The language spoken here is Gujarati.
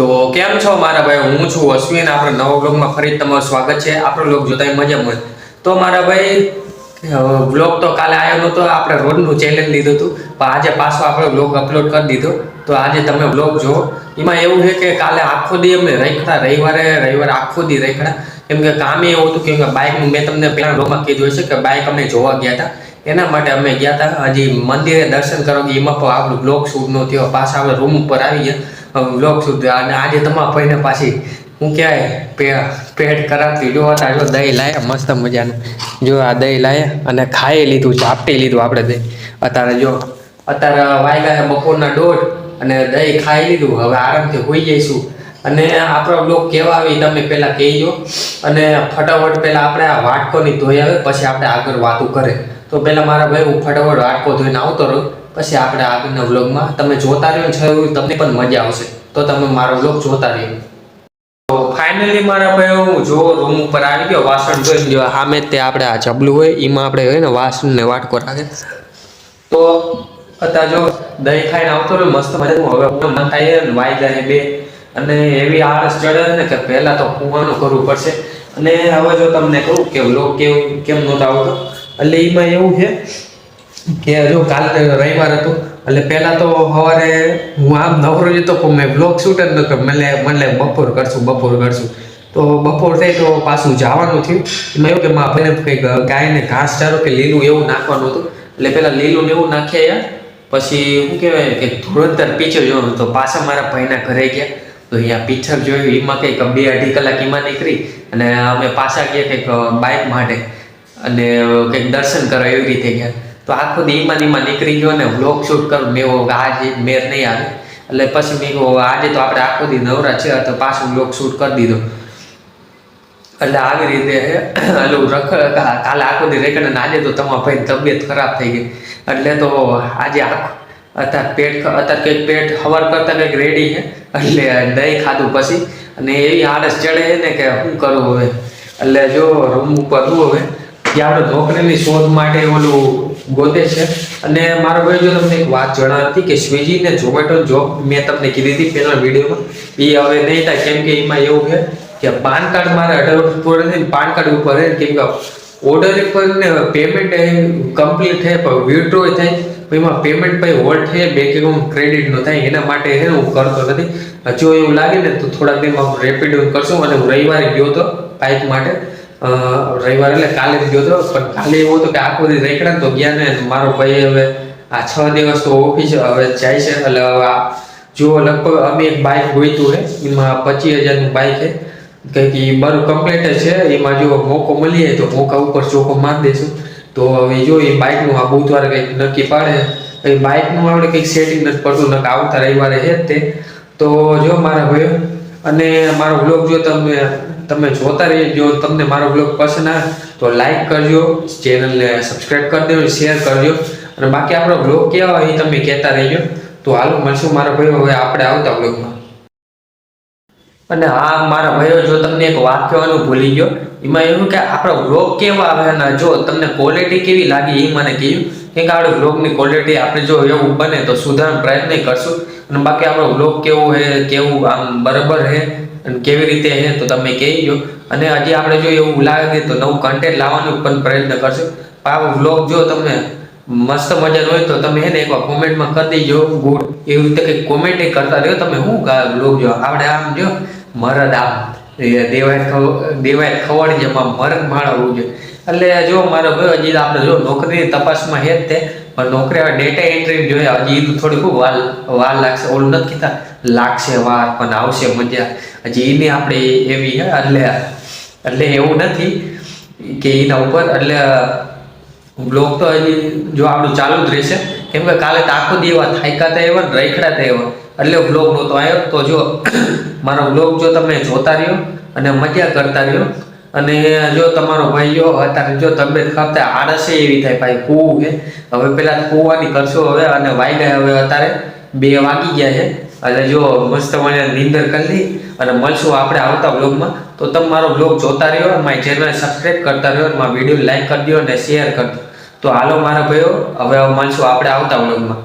તો કેમ છો મારા ભાઈ? હું છું અશ્વિન. આપણા નવા બ્લોગમાં ફરી તમારું સ્વાગત છે. આપણો બ્લોગ જોતા મજામાં તો મારા ભાઈ બ્લોગ તો કાલે આવ્યો નહોતો આપણે રોજનું ચેલેન્જ લીધું હતું. પણ આજે પાછો આપણે બ્લોગ અપલોડ કરી દીધો. તો આજે તમે બ્લોગ જુઓ. એમાં એવું છે કે કાલે આખો દી અમે રખડા. રવિવારે રવિવારે આખો દી રખડા. કેમ કે કામે એવું હતું કેમ કે બાઇકનું મેં તમને પહેલા બ્લોગમાં કીધું હશે કે બાઇક અમે જોવા ગયા હતા. એના માટે અમે ગયા હતા. હજી મંદિરે દર્શન કરો એમાં પણ આપણું બ્લોગ શૂટ નો થયો. પાછા આપણે રૂમ ઉપર આવી ગયા. બ્લોગ સુધી અને આજે તમારા ભાઈને પાછી હું પે, પેટ કરાવતી જો હતા જો દહીં લાયા, મસ્ત મજાનું. જો આ દહીં લાયા અને ખાઈ લીધું ચાપટી લીધું આપણે દહીં. અત્યારે જો, અત્યારે વાગ્યા છે બપોરના દોઢ અને દહીં ખાઈ લીધું. હવે આરામથી હોઈ જઈશું. અને આપણો બ્લોગ કેવા આવી તમે પહેલાં કહેજો. અને ફટાફટ પહેલાં આપણે આ વાટકોની ધોઈ આવે, પછી આપણે આગળ વાતું કરે. તો પહેલાં મારા ભાઈ હું ફટાફટ વાટકો ધોઈને આવતો રહું. પછી આપણે આગળના વ્લોગમાં તમે જોતા રહ્યો છો એવું તમને પણ મજા આવશે. તો તમે મારો વ્લોગ જોતા રહ્યો. તો ફાઇનલી મારા ભાઈ હું જો રૂમ ઉપર આવી ગયો, વાસણ જોઈ લ્યો સામે તે આપણે આ ચબલું હોય, એમાં આપણે હોય ને વાસણ ને વાટકો રાખે. તો અત્યારે જો દહીં ખાઈને આવતો રહ્યો, મસ્ત મજાનું. હવે મન થાય ને વાઈ જાય બે. અને એવી આળસ ચડે ને કે પહેલાં તો કૂવાનું કરવું પડશે. અને હવે જો તમને કહું કે લોક કેવું, કેમ નહોતો આવતો, એટલે એમાં એવું છે કે જો કાલે રવિવાર હતું, એટલે પહેલાં તો સવારે હું આમ નવરો જતો પણ મેં બ્લોગ શૂટ જ ન કર્યો. મને મને બપોર કરશું બપોર કરશું. તો બપોર થઈ તો પાછું જવાનું થયું. એમાં એવું કે મારા ભાઈને કંઈક ગાયને ઘાસ ચારો કે લીલું એવું નાખવાનું હતું. એટલે પહેલાં લીલું ને એવું નાખ્યા. યાર પછી શું કહેવાય કે ધુરંધર પિક્ચર જોવાનું તો પાછા મારા ભાઈના ઘરે ગયા. તો અહીંયા પિક્ચર જોયું, એમાં કંઈક બે અઢી કલાક એમાં નીકળી. અને અમે પાછા ગયા કંઈક બાઇક માટે. અને કંઈક દર્શન કરવા એવી રીતે ગયા. તો આખો દી એમાં એમાં નીકળી ગયો ને વ્લોગ શૂટ કરું મેં આજે મેર નહીં આવે. એટલે પછી મેં કહ્યું આજે તો આપણે આખો દી નવરા છે તો પાછું બ્લોક શૂટ કરી દીધો. એટલે આવી રીતે એટલે રખ, કાલે આખો દી રેકડ અને આજે તો તમારા ભાઈ તબિયત ખરાબ થઈ ગઈ. એટલે તો આજે આખો, અત્યારે પેટ અત્યારે કંઈક પેટ હવાર કરતાં કંઈક રેડી છે. એટલે દહીં ખાધું પછી. અને એવી આળસ ચડે ને કે શું કરવું હવે? એટલે જો રૂમ ઉપર હું હવે કે આપણે નોકરીની શોધ માટે ઓલું ગોતે છે. અને મારા ભાઈ જો તમને એક વાત જણાવી હતી કે સ્વિગી ને ઝોમેટો જોબ મેં તમને કીધી હતી પહેલા વિડીયોમાં. એ હવે નહીં થાય, કેમ કે એમાં એવું છે કે પાન કાર્ડ મારે અઢાર વર્ષ પૂરા થઈને પાન કાર્ડ ઉપર કેમ કે ઓર્ડર પર ને પેમેન્ટ કમ્પ્લીટ થાય પણ વિડ્રો થાય. એમાં પેમેન્ટ પછી હોલ્ડ થાય બેંક એકાઉન્ટ ક્રેડિટ ન થાય, એના માટે છે હું કરતો નથી. જો એવું લાગે ને તો થોડાક દિનમાં રેપિડ કરશું અને હું રવિવારે ગયો હતો બાઇક માટે. રવિવારે એટલે કાલે જ ગયો હતો પણ કાલે એવું હતું કે આખો દી રેકડા તો ગયા ને મારો ભાઈ હવે આ છ દિવસ તો ઓફિસ, હવે જાય છે. એટલે હવે જો લગભગ અમે એક બાઇક ગોઈતું છે એમાં પચીસ હજારનું બાઇક છે કંઈક એ મારું કમ્પ્લેટ છે. એમાં જો મોકો મળી જાય તો મોકા ઉપર ચોખ્ખો મારી દઈશું તો હવે જો એ બાઇકનું આ બુધવારે કંઈક નક્કી પાડે. એ બાઇકનું આપણે કંઈક સેટિંગ નથી પડતું નક આવતા રવિવારે છે તે. તો જો મારા ભાઈઓ, અને મારો બ્લોગ જો તમે તમે જોતા રહી જો તમને મારો બ્લોગ પસંદ આવે તો લાઈક કરજો ચેનલને સબસ્ક્રાઈબ કરી દેજો શેર કરજો. અને બાકી આપણો બ્લોગ કેવા હોય એ તમે કહેતા રહેજો. તો હાલ, મળશું મારા ભાઈઓ. હવે આપણે આવતા બ્લોગમાં અને હા, મારા ભાઈઓ, જો તમને એક વાત કહેવાનું ભૂલી ગયો, એમાં એવું કે આપણો બ્લોગ કેવા આવે અને જો તમને ક્વોલિટી કેવી લાગી એ મને કહ્યું કેમ કે આપણે બ્લોગની ક્વોલિટી આપણે જો એવું બને તો સુધારવાનો પ્રયત્ન કરશું. અને બાકી આપણો બ્લોગ કેવો છે કેવું આમ બરાબર છે અને કેવી રીતે છે તો તમે કહેજો અને હજી આપણે જો એવું લાગે તો નવું કન્ટેન્ટ લાવવાનો પણ પ્રયત્ન કરશું. આ વ્લોગ જો તમને મસ્ત મજાનો હોય તો તમે એને એકવાર કોમેન્ટમાં કરી દેજો. ગુડ એવી રીતે કંઈક કોમેન્ટ કરતા રહ્યો. તમે શું વ્લોગ જો? આપણે આમ જો. મરદ આમ. દેવાય ખવ દેવાય ખવડ જેમાં મરદ હોવું જોઈએ એટલે જો મારો ભાઈ હજી આપણે જો નોકરીની તપાસમાં હે જ તે. પણ નોકરી હવે ડેટા એન્ટ્રી જોઈએ. હજી એનું થોડી ખૂબ વાર વાર લાગશે. ઓલું નથી કીધા. લાગશે વાર, પણ આવશે મજા. હજી એની આપણે એવી હે, એટલે એટલે એવું નથી કે એના ઉપર. એટલે બ્લોગ તો હજી જો આપણું ચાલુ જ રહેશે. કેમ કે કાલે તો આખો દી એવા થાયકા એવા ને રખડા એવા એટલે બ્લોગ નહોતો આવ્યો તો જો, મારો બ્લોગ જો તમે જોતા રહ્યો અને મજા કરતા રહ્યો. અને જો તમારો ભાઈ અત્યારે જો તબિયત થાય, આળસે એવી થાય, ભાઈ, કૂવું કે હવે પેલા કૂવાની કરશો હવે, અને વાગ્યા હવે અત્યારે બે વાગી ગયા છે. એટલે જો મસ્ત મને નિંદર કરી અને મળશું આપણે આવતા બ્લોગમાં તો તમે મારો બ્લોગ જોતા રહ્યો, મારી ચેનલ સબસ્ક્રાઈબ કરતા રહ્યો મારા વીડિયો લાઈક કરી દો અને શેર કરી દો તો હાલો મારા ભાઈઓ, હવે મળશું આપણે આવતા બ્લોગમાં